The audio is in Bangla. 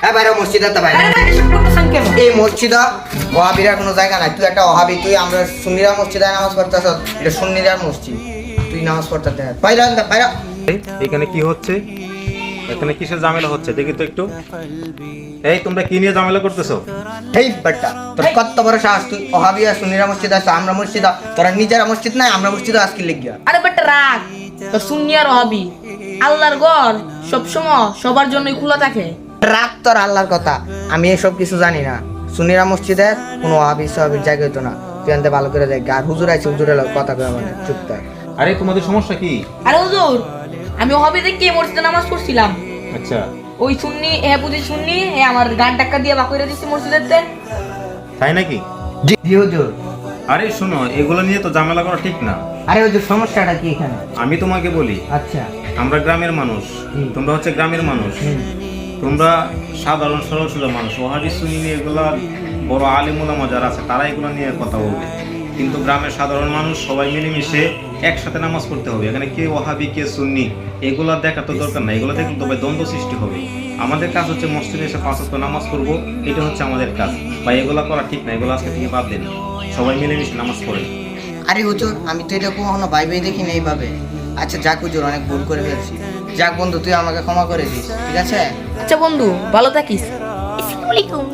হ্যাঁ বাইরে মসজিদ তো বাইরে কেন? এই মসজিদ ওহাবিরার কোনো জায়গা নাই। তুই একটা ওহাবি তুই আমরা সুন্নিরা মসজিদে নামাজ পড়তেছ এটা সুন্নিরার মসজিদ। তুই নামাজ পড়তে দে বাইরে বাইরে এই, এখানে কি হচ্ছে? এখানে কিসের ঝামেলা হচ্ছে? দেখি তো একটু। এই তোমরা কি নিয়ে ঝামেলা করতেছো? এই বাট্টা তোর কত বড় সাহস? তুই সুন্নিরা মসজিদ আছে আমরা মসজিদ তোরা নিজেরা মসজিদ নাই আমরা মসজিদ আজকে লিখিয়া আরে বেটা রাগ। তো শুননি আর হবি আল্লাহর ঘর সবসময় সবার জন্যই খোলা থাকে। রাগ তোর আল্লাহর কথা। আমি এসব কিছু জানি না। সুন্নিরা মসজিদে কোনো ওহাবি সোহাবির জায়গা হতো না। তুই আনতে ভালো করে দেখ আর হুজুর আছে হুজুরের কথা কয়ে মানে চুপ থাক। আরে তোমাদের সমস্যা কি? আরে হুজুর আমি হবি দেখে মসজিদে নামাজ পড়ছিলাম। আচ্ছা। ওই শুননি এ বুঝি শুননি এ আমার গান টাক্কা দিয়ে বাকুইরা দিচ্ছে মসজিদেতে তাই নাকি? জি জি হুজুর। আরে শোনো এগুলো নিয়ে তো ঝামেলা করা ঠিক না। আরে হুজুর সমস্যাটা কি এখানে? আমি তোমাকে বলি আচ্ছা। আমরা গ্রামের মানুষ। তোমরা হচ্ছে গ্রামের মানুষ। তোমরা সাধারণ সরল সোজা মানুষ। ওহাবি সুনি নিয়ে এগুলা বড় আলিমুলামা যারা আছে তারা এগুলো নিয়ে কথা বলবে। কিন্তু গ্রামের সাধারণ মানুষ সবাই মিলেমিশে একসাথে নামাজ পড়তে হবে। এখানে কে ওহাবি কে সুন্নি, এগুলা দেখা তো দরকার না এগুলো দেখলে তবে দ্বন্দ্ব সৃষ্টি হবে। আমাদের কাজ হচ্ছে মসজিদে এসে পাঁচ নামাজ পড়ব। এটা হচ্ছে আমাদের কাজ। বা এগুলো করা ঠিক না। এগুলো আজকে থেকে বাদ দেন। সবাই মিলেমিশে নামাজ পড়ে। আরে হুজুর, আমি তো এটা কখনো ভাইবে দেখিনি এইভাবে। আচ্ছা যাক হুজুর অনেক ভুল করে ফেলছি। যাক বন্ধু তুই আমাকে ক্ষমা করে দিস ঠিক আছে? আচ্ছা বন্ধু ভালো থাকিস। আসসালামু আলাইকুম।